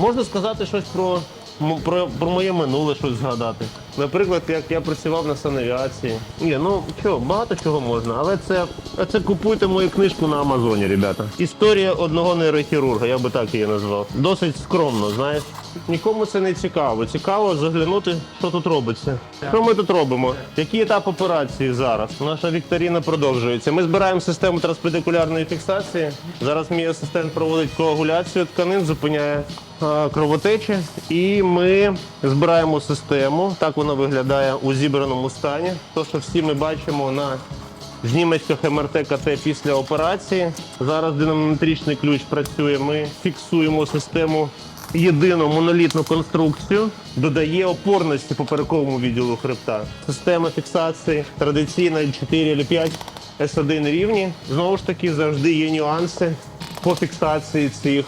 Можна сказати щось про, про, про моє минуле, щось згадати. Наприклад, як я працював на санавіації. Ні, ну що, багато чого можна, але це, це купуйте мою книжку на Амазоні, ребята. Історія одного нейрохірурга, я би так її назвав. Досить скромно, знаєш. Нікому це не цікаво. Цікаво заглянути, що тут робиться. Що ми тут робимо? Який етап операції зараз? Наша вікторіна продовжується. Ми збираємо систему транспедикулярної фіксації. Зараз мій асистент проводить коагуляцію тканин, зупиняє кровотечі, і ми збираємо систему. Так вона виглядає у зібраному стані. То, що всі ми бачимо на знімочках МРТ КТ після операції. Зараз динамометричний ключ працює. Ми фіксуємо систему єдину монолітну конструкцію, додає опорності поперековому відділу хребта. Система фіксації традиційна L4 L5 S1 рівні. Знову ж таки, завжди є нюанси по фіксації цих